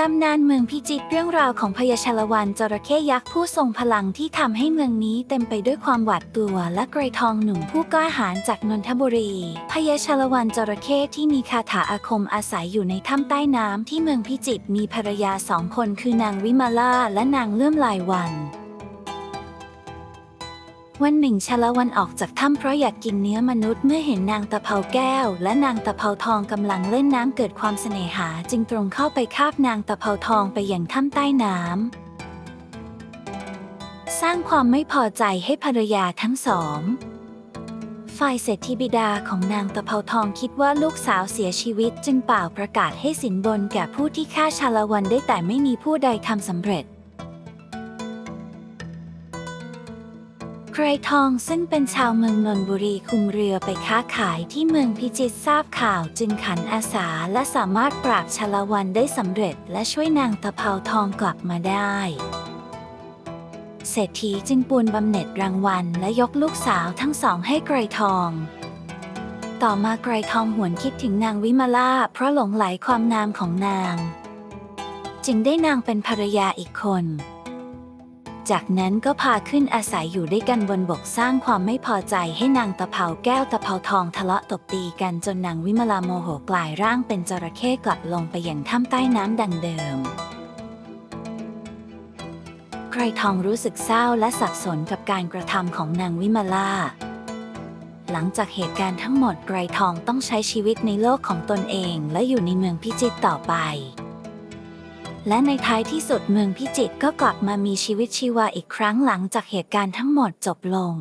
ตำนานเมืองพิจิตรเรื่องราวของพญาชาละวันจระเข้ยักษ์ผู้ทรงพลังที่ทำให้เมืองนี้เต็มไปด้วยความหวาดกลัวและไกรทองหนุ่มผู้กล้าหาญจากนนทบุรีพญาชาละวันจระเข้ที่มีคาถาอาคมอาศัยอยู่ในถ้ำใต้น้ำที่เมืองพิจิตรมีภรรยาสองคนคือนางวิมาลาและนางเลื่อมลายวัน วันหนึ่งชาละวันออกจากถ้ำเพราะอยากกินเนื้อมนุษย์เมื่อเห็นนางตะเภาแก้ว และนางตะเภาทองกำลังเล่นน้ำเกิดความเสน่หา จึงตรงเข้าไปคาบนางตะเภาทองไปอยังถ้ำใต้น้ำสร้างความไม่พอใจให้ภรรยาทั้งสองฝ่ายเศรษฐีบิดาของนางตะเภาทองคิดว่าลูกสาวเสียชีวิตจึงเป่าประกาศให้สินบนแก่ผู้ที่ฆ่าชาละวันได้แต่ไม่มีผู้ใดทำสำเร็จ ไกรทองซึ่งเป็นชาวเมืองนนบุรีคุมเรือไปค้าขายที่เมืองพิจิตรทราบข่าวจึงขันอาสาและสามารถปราบชลวันได้สำเร็จและช่วยนางตะเภาทองกลับมาได้ เศรษฐีจึงปูนบำเหน็จรางวัลและยกลูกสาวทั้งสองให้ไกรทอง ต่อมาไกรทองหวนคิดถึงนางวิมาลาเพราะหลงไหลความงามของนาง จึงได้นางเป็นภรรยาอีกคน จากนั้นก็พาขึ้นอาศัยอยู่ด้วยกันบนบกสร้างความไม่พอใจให้นางตะเภาแก้วตะเภาทองทะเลาะตบตีกันจนนางวิมลาโมโหกลายร่างเป็นจระเข้กลับลงไปอย่างถ้ำใต้น้ำดังเดิมไกรทองรู้สึกเศร้าและสับสนกับการกระทำของนางวิมลาหลังจากเหตุการณ์ทั้งหมดไกรทองต้องใช้ชีวิตในโลกของตนเองและอยู่ในเมืองพิจิตรต่อไป และในท้ายที่สุดเมืองพิจิตรก็กลับมามีชีวิตชีวาอีกครั้งหลังจากเหตุการณ์ทั้งหมดจบลง